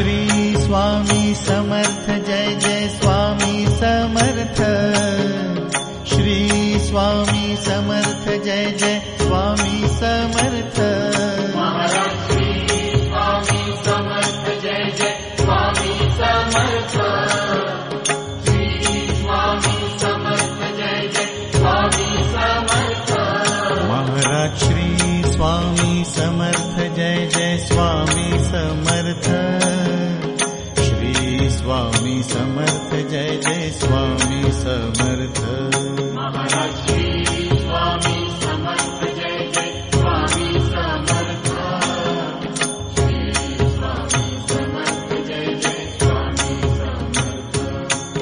Shri Swami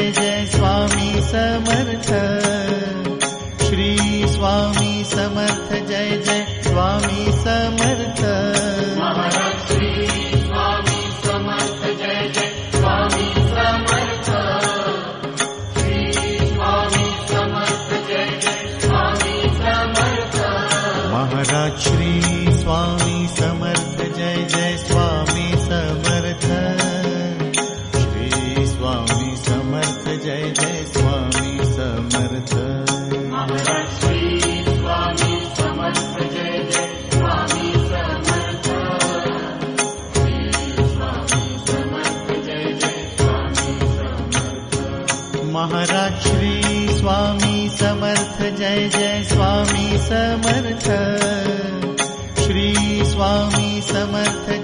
Jai Swami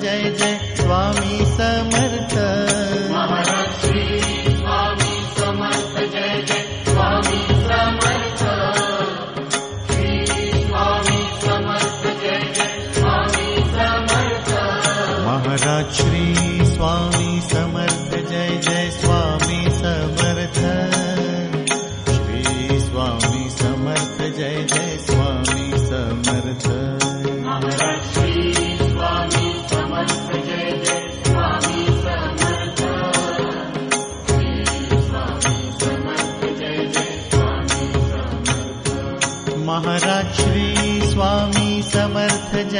Jai Jai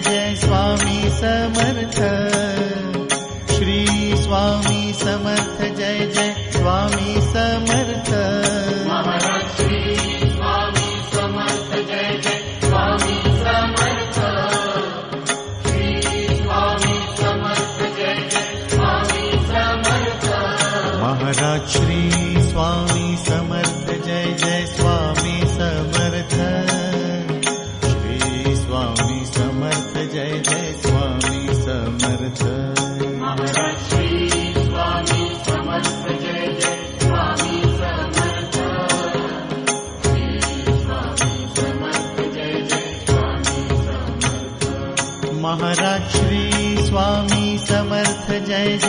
Jai Swami Samarth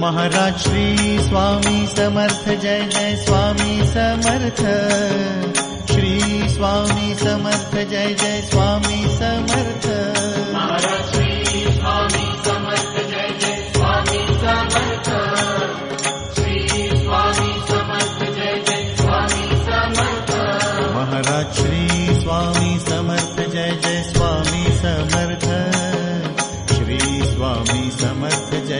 Maharaj Shri Swami Samarth Jai Jai Swami Samarth. Shri Swami Samarth Jai Jai Swami Samarth. Maharaj Shri Swami Samarth Jai Jai Swami Samarth. Shri Swami Samarth Jai Jai Swami Samarth. Maharaj Shri Swami Samarth Jai Jai Swami Samarth. Shri Swami Samarth Jai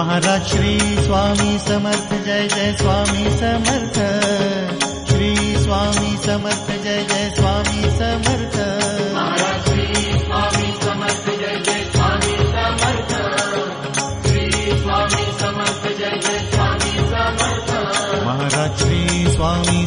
Maharaj Shri Swami Samarth Jai Jai Swami Samarth. Shri Swami Samarth Jai Jai Swami Samarth. Maharaj Shri Swami Samarth Jai Jai Swami Samarth. Shri Swami Samarth Jai Jai Swami Samarth. Maharaj Shri Swami